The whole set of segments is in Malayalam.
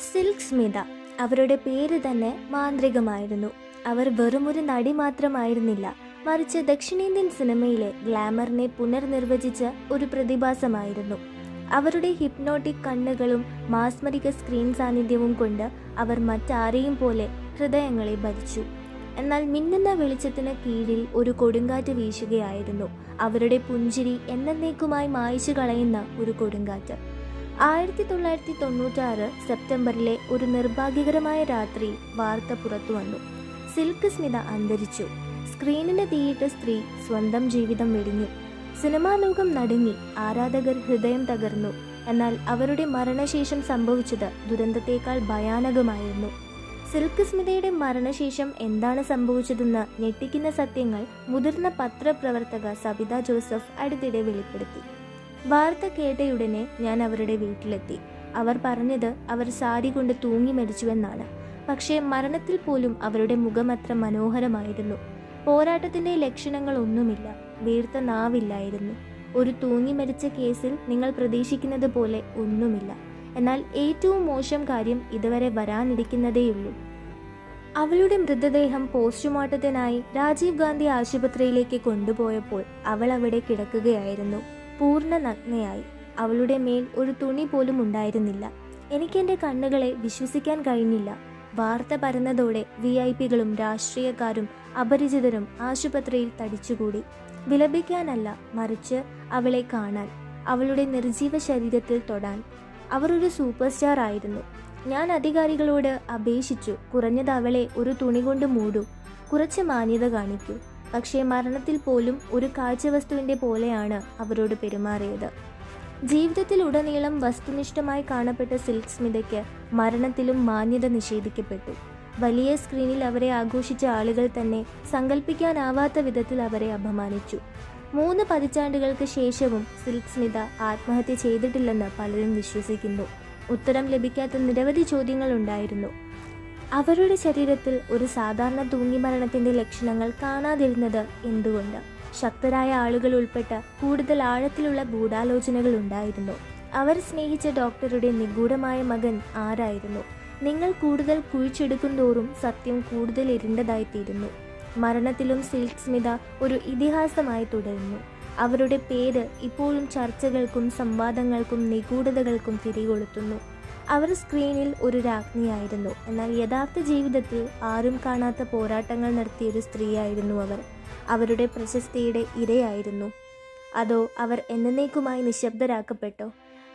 സിൽക്ക് സ്മിത അവരുടെ പേര് തന്നെ മാന്ത്രികമായിരുന്നു. അവർ വെറുമൊരു നടി മാത്രമായിരുന്നില്ല. മറിച്ച് ദക്ഷിണേന്ത്യൻ സിനിമയിലെ ഗ്ലാമറിനെ പുനർനിർവചിച്ച ഒരു പ്രതിഭാസമായിരുന്നു. അവരുടെ ഹിപ്നോട്ടിക് കണ്ണുകളും മാസ്മരിക സ്ക്രീൻ സാന്നിധ്യവും കൊണ്ട് അവർ മറ്റാരെയും പോലെ ഹൃദയങ്ങളെ ഭരിച്ചു. എന്നാൽ മിന്നുന്ന വെളിച്ചത്തിന് കീഴിൽ ഒരു കൊടുങ്കാറ്റ് വീശുകയായിരുന്നു. അവരുടെ പുഞ്ചിരി എന്നേക്കുമായി മായച്ചു കളയുന്ന ഒരു കൊടുങ്കാറ്റ്. ആയിരത്തി തൊള്ളായിരത്തി തൊണ്ണൂറ്റാറ് സെപ്റ്റംബറിലെ ഒരു നിർഭാഗ്യകരമായ രാത്രി വാർത്ത പുറത്തു വന്നു. സിൽക്ക് സ്മിത അന്തരിച്ചു. സ്ക്രീനിന് തീയിട്ട സ്ത്രീ സ്വന്തം ജീവിതം വെടിഞ്ഞു. സിനിമാ ലോകം നടുങ്ങി ആരാധകർ ഹൃദയം തകർന്നു. എന്നാൽ അവരുടെ മരണശേഷം സംഭവിച്ചത് ദുരന്തത്തേക്കാൾ ഭയാനകമായിരുന്നു. സിൽക്ക് സ്മിതയുടെ മരണശേഷം എന്താണ് സംഭവിച്ചതെന്ന് ഞെട്ടിക്കുന്ന സത്യങ്ങൾ മുതിർന്ന പത്രപ്രവർത്തക സബിത ജോസഫ് അടുത്തിടെ വെളിപ്പെടുത്തി. വാർത്ത കേട്ടയുടനെ ഞാൻ അവരുടെ വീട്ടിലെത്തി. അവർ പറഞ്ഞത് അവർ സാരി കൊണ്ട് തൂങ്ങി മരിച്ചുവെന്നാണ്. പക്ഷേ മരണത്തിൽ പോലും അവരുടെ മുഖം അത്ര മനോഹരമായിരുന്നു. പോരാട്ടത്തിന്റെ ലക്ഷണങ്ങൾ ഒന്നുമില്ല വീർത്ത നാവില്ലായിരുന്നു. ഒരു തൂങ്ങി മരിച്ച കേസിൽ നിങ്ങൾ പ്രതീക്ഷിക്കുന്നത് പോലെ ഒന്നുമില്ല. എന്നാൽ ഏറ്റവും മോശം കാര്യം ഇതുവരെ വരാനിരിക്കുന്നതേയുള്ളൂ അവളുടെ മൃതദേഹം പോസ്റ്റ്മോർട്ടത്തിനായി രാജീവ് ഗാന്ധി ആശുപത്രിയിലേക്ക് കൊണ്ടുപോയപ്പോൾ അവൾ അവിടെ കിടക്കുകയായിരുന്നു. പൂർണ നഗ്നയായി. അവളുടെ മേൽ ഒരു തുണി പോലും ഉണ്ടായിരുന്നില്ല. എനിക്ക് എന്റെ കണ്ണുകളെ വിശ്വസിക്കാൻ കഴിഞ്ഞില്ല. വാർത്ത പരന്നതോടെ വി ഐ പികളും രാഷ്ട്രീയക്കാരും അപരിചിതരും ആശുപത്രിയിൽ തടിച്ചുകൂടി. വിലപിക്കാനല്ല മറിച്ച് അവളെ കാണാൻ അവളുടെ നിർജീവ ശരീരത്തിൽ തൊടാൻ. അവർ ഒരു സൂപ്പർ സ്റ്റാർ ആയിരുന്നു. ഞാൻ അധികാരികളോട് അപേക്ഷിച്ചു കുറഞ്ഞത് അവളെ ഒരു തുണി കൊണ്ട് മൂടൂ കുറച്ച് മാന്യത കാണിക്കൂ. പക്ഷേ മരണത്തിൽ പോലും ഒരു കാഴ്ചവസ്തുവിന്റെ പോലെയാണ് അവരോട് പെരുമാറിയത്. ജീവിതത്തിൽ ഉടനീളം വസ്തുനിഷ്ഠമായി കാണപ്പെട്ട സിൽക്ക് സ്മിതയ്ക്ക് മരണത്തിലും മാന്യത നിഷേധിക്കപ്പെട്ടു. വലിയ സ്ക്രീനിൽ അവരെ ആഘോഷിച്ച ആളുകൾ തന്നെ സങ്കല്പിക്കാനാവാത്ത വിധത്തിൽ അവരെ അപമാനിച്ചു. മൂന്ന് പതിറ്റാണ്ടുകൾക്ക് ശേഷവും സിൽക്ക് സ്മിത ആത്മഹത്യ ചെയ്തിട്ടില്ലെന്ന് പലരും വിശ്വസിക്കുന്നു. ഉത്തരം ലഭിക്കാത്ത നിരവധി ചോദ്യങ്ങൾ ഉണ്ടായിരുന്നു. അവരുടെ ശരീരത്തിൽ ഒരു സാധാരണ തൂങ്ങിമരണത്തിന്റെ ലക്ഷണങ്ങൾ കാണാതിരുന്നത് എന്തുകൊണ്ട്? ശക്തരായ ആളുകൾ ഉൾപ്പെട്ട കൂടുതൽ ആഴത്തിലുള്ള ഗൂഢാലോചനകൾ ഉണ്ടായിരുന്നു. അവർ സ്നേഹിച്ച ഡോക്ടറുടെ നിഗൂഢമായ മകൻ ആരായിരുന്നു? നിങ്ങൾ കൂടുതൽ കുഴിച്ചെടുക്കും തോറും സത്യം കൂടുതൽ ഇരുണ്ടതായിത്തീരുന്നു. മരണത്തിലും സിൽക്ക് സ്മിത ഒരു ഇതിഹാസമായി തുടരുന്നു. അവരുടെ പേര് ഇപ്പോഴും ചർച്ചകൾക്കും സംവാദങ്ങൾക്കും നിഗൂഢതകൾക്കും തിരികൊളുത്തുന്നു. അവർ സ്ക്രീനിൽ ഒരു രാജ്ഞിയായിരുന്നു. എന്നാൽ യഥാർത്ഥ ജീവിതത്തിൽ ആരും കാണാത്ത പോരാട്ടങ്ങൾ നടത്തിയ ഒരു സ്ത്രീയായിരുന്നു അവർ. അവരുടെ പ്രശസ്തിയുടെ ഇരയായിരുന്നു. അതോ അവർ എന്നേക്കുമായി നിശബ്ദരാക്കപ്പെട്ടോ?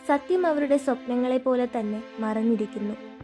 സത്യം അവരുടെ സ്വപ്നങ്ങളെ പോലെ തന്നെ മറഞ്ഞിരിക്കുന്നു.